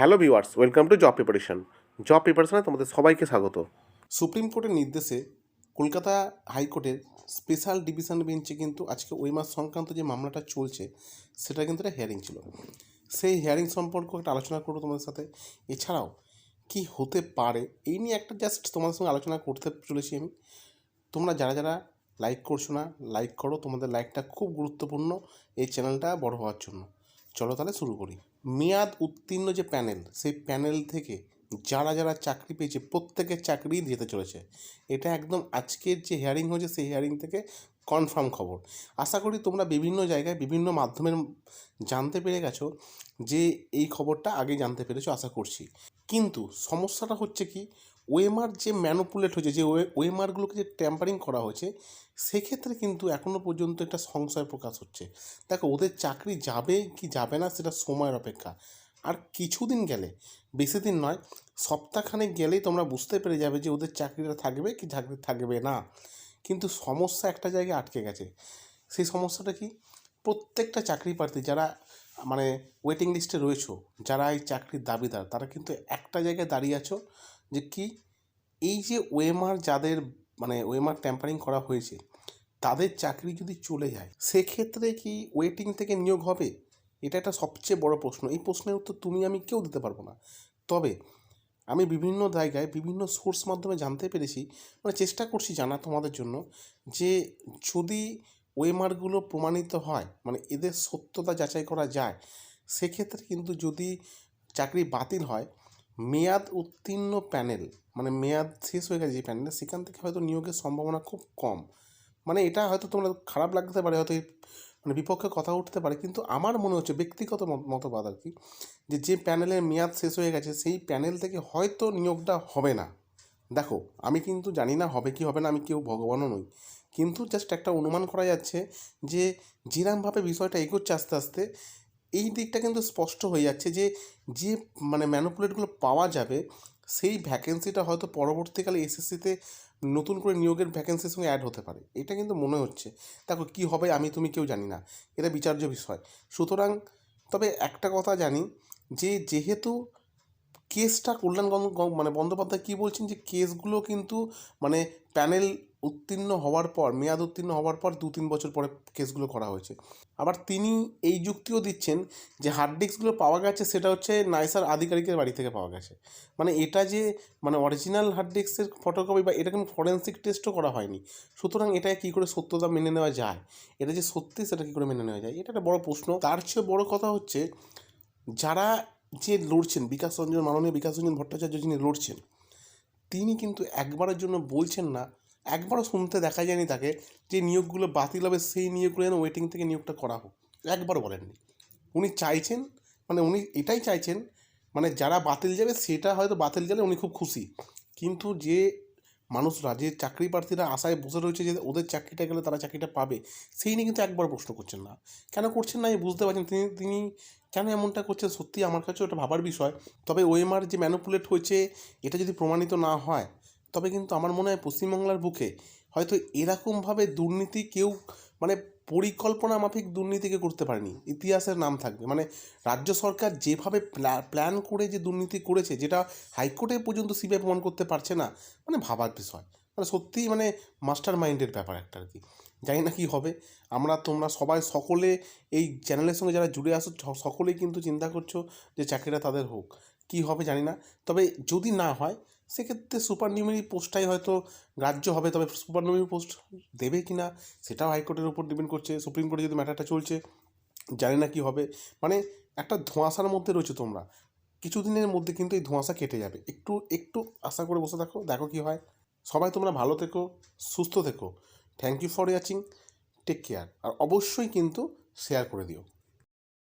Hello viewers, welcome to job preparation. Job প্রিপারেশনে তোমাদের সবাইকে স্বাগত। সুপ্রিম কোর্টের নির্দেশে কলকাতা হাইকোর্টের স্পেশাল ডিভিশন বেঞ্চে কিন্তু আজকে ওই মাস সংক্রান্ত যে মামলাটা চলছে, সেটা কিন্তু একটা হিয়ারিং ছিল। সেই হিয়ারিং সম্পর্কে একটা আলোচনা করব তোমাদের সাথে। এছাড়াও কি হতে পারে, এই নিয়ে একটা জাস্ট তোমাদের সঙ্গে আলোচনা করতে চলেছি আমি। তোমরা যারা যারা লাইক করছ না লাইক করো, তোমাদের লাইকটা খুব গুরুত্বপূর্ণ এই চ্যানেলটা বড় হওয়ার জন্য। চলো তাহলে শুরু করি। মেয়াদ উত্তীর্ণ যে প্যানেল, সেই প্যানেল থেকে যারা যারা চাকরি পেয়েছে, প্রত্যেকের চাকরি দিতে চলেছে। এটা একদম আজকের যে হিয়ারিং হয়েছে, সেই হিয়ারিং থেকে কনফার্ম খবর। আশা করি তোমরা বিভিন্ন জায়গায়, বিভিন্ন মাধ্যমের জানতে পেরে গেছো যে এই খবরটা আগে জানতে পেরেছ, আশা করছি। কিন্তু সমস্যাটা হচ্ছে কি ওয়েমার যে ম্যানুপুলেট হয়েছে, যে ওয়েমারগুলোকে যে ট্যাম্পারিং করা হয়েছে, সেক্ষেত্রে কিন্তু এখনও পর্যন্ত একটা সংশয় প্রকাশ হচ্ছে। দেখো, ওদের চাকরি যাবে কি যাবে না সেটা সময়ের অপেক্ষা। আর কিছুদিন গেলে, বেশি দিন নয়, সপ্তাহখানেক গেলেই তোমরা বুঝতে পেরে যাবে যে ওদের চাকরিটা থাকবে কি চাকরি থাকবে না। কিন্তু সমস্যা একটা জায়গায় আটকে গেছে। সেই সমস্যাটা কি? প্রত্যেকটা চাকরি প্রার্থী যারা মানে ওয়েটিং লিস্টে রয়েছো, যারা এই চাকরির দাবিদার, তারা কিন্তু একটা জায়গায় দাঁড়িয়ে আছো যে কি, এই যে ওয়েমার যাদের মানে ওয়েমার ট্যাম্পারিং করা হয়েছে, তাদের চাকরি যদি চলে যায়, সেক্ষেত্রে কি ওয়েটিং থেকে নিয়োগ হবে? এটা একটা সবচেয়ে বড় প্রশ্ন। এই প্রশ্নের উত্তর তুমি আমি কেউ দিতে পারব না। তবে আমি বিভিন্ন জায়গায়, বিভিন্ন সোর্স মাধ্যমে জানতে পেরেছি মানে চেষ্টা করছি জানা তোমাদের জন্য যে যদি ওয়েমারগুলো প্রমাণিত হয় মানে এদের সত্যতা যাচাই করা যায়, সেক্ষেত্রে কিন্তু যদি চাকরি বাতিল হয় মেয়াদ উত্তীর্ণ প্যানেল মানে মেয়াদ শেষ হয়ে গেছে যে প্যানেল সেখান থেকে হয়তো নিয়োগের সম্ভাবনা খুব কম। মানে এটা হয়তো তোমরা খারাপ লাগতে পারে, হয়তো মানে বিপক্ষে কথা উঠতে পারে, কিন্তু আমার মনে হচ্ছে, ব্যক্তিগত মতবাদ আর কি, যে যে প্যানেলের মেয়াদ শেষ হয়ে গেছে, সেই প্যানেল থেকে হয়তো নিয়োগটা হবে না। দেখো, আমি কিন্তু জানি না হবে কি হবে না, আমি কেউ ভগবানও নই, কিন্তু জাস্ট একটা অনুমান করা যাচ্ছে যে, যেরমভাবে বিষয়টা এগোচ্ছে আস্তে আস্তে এই দিকটা কিন্তু স্পষ্ট হয়ে যাচ্ছে যে যে মানে ম্যানুপুলেটগুলো পাওয়া যাবে, সেই ভ্যাকেন্সিটা হয়তো পরবর্তীকালে এসএসসিতে নতুন করে নিয়োগের ভ্যাকেন্সির সঙ্গে অ্যাড হতে পারে। এটা কিন্তু মনে হচ্ছে। দেখো কী হবে আমি তুমি কেউ জানি না। এটা বিচার্য বিষয়। সুতরাং তবে একটা কথা জানি যে, যেহেতু কেসটা কল্যাণ মানে বন্দ্যোপাধ্যায় কী বলছেন যে কেসগুলো কিন্তু মানে প্যানেল উত্তীর্ণ হওয়ার পর, মেয়াদ উত্তীর্ণ হওয়ার পর দু তিন বছর পরে কেসগুলো করা হয়েছে। আবার তিনি এই যুক্তিও দিচ্ছেন যে হার্ড ডিস্কগুলো পাওয়া গেছে, সেটা হচ্ছে নাইসার আধিকারিকের বাড়ি থেকে পাওয়া গেছে। মানে এটা যে মানে অরিজিনাল হার্ড ডিস্কের ফটোকপি বা এরকম ফরেন্সিক টেস্টও করা হয়নি। সুতরাং এটা কী করে সত্যতা মেনে নেওয়া যায়? এটা যে সত্যি সেটা কী করে মেনে নেওয়া যায়? এটা একটা বড় প্রশ্ন। তার চেয়ে বড় কথা হচ্ছে, যারা যে লড়ছেন, বিকাশ রঞ্জন, মাননীয় বিকাশ রঞ্জন ভট্টাচার্য যিনি লড়ছেন, তিনি কিন্তু একবারের জন্য বলছেন না একবারও শুনতে দেখা যায়নি তাকে যে নিয়োগগুলো বাতিল হবে, সেই নিয়োগগুলো যেন ওয়েটিং থেকে নিয়োগটা করা হোক। একবারও বলেননি। উনি চাইছেন মানে উনি এটাই চাইছেন মানে যারা বাতিল যাবে, সেটা হয়তো বাতিল গেলে উনি খুব খুশি। কিন্তু যে মানুষরা, যে চাকরি প্রার্থীরা আশায় বসে রয়েছে যে ওদের চাকরিটা গেলে তারা চাকরিটা পাবে, সেই নিয়ে কিন্তু একবার প্রশ্ন করছেন না। কেন করছেন না আমি বুঝতে পারছেন তিনি তিনি কেন এমনটা করছেন? সত্যি আমার কাছে ওটা ভাবার বিষয়। তবে ওএমআর যে ম্যানুপুলেট হয়েছে, এটা যদি প্রমাণিত না হয় তবে কিন্তু আমার মনে হয় পশ্চিমবাংলার বুকে হয়তো এরকমভাবে দুর্নীতি কেউ মানে পরিকল্পনা মাফিক দুর্নীতিকে করতে পারেনি। ইতিহাসের নাম থাকবে। মানে রাজ্য সরকার যেভাবে প্ল্যান করে যে দুর্নীতি করেছে, যেটা হাইকোর্টে পর্যন্ত সিবিআই প্রমাণ করতে পারছে না মানে ভাবার বিষয়। মানে সত্যিই মানে মাস্টার মাইন্ডের ব্যাপার একটা আর কি। জানি না কী হবে। আমরা, তোমরা সবাই সকলে এই চ্যানেলের সঙ্গে যারা জুড়ে আসো সকলেই কিন্তু চিন্তা করছ যে চাকরিটা তাদের হোক। কী হবে জানি না। তবে যদি না হয় সেক্ষেত্রে সুপার নিউমেরি পোস্টটাই হয়তো গ্রাহ্য হবে, তবে সুপার নিউমেরি পোস্ট দেবে কি না সেটাও হাইকোর্টের উপর ডিপেন্ড করছে। সুপ্রিম কোর্টে যদি ম্যাটারটা চলছে, জানি না কী হবে। মানে একটা ধোঁয়াশার মধ্যে রয়েছে তোমরা, কিছুদিনের মধ্যে কিন্তু এই ধোঁয়াশা কেটে যাবে। একটু একটু আশা করে বসে থাকো, দেখো কী হয়। সবাই তোমরা ভালো থেকো, সুস্থ থেকো। Thank you for watching take care আর অবশ্যই কিন্তু শেয়ার করে দিও।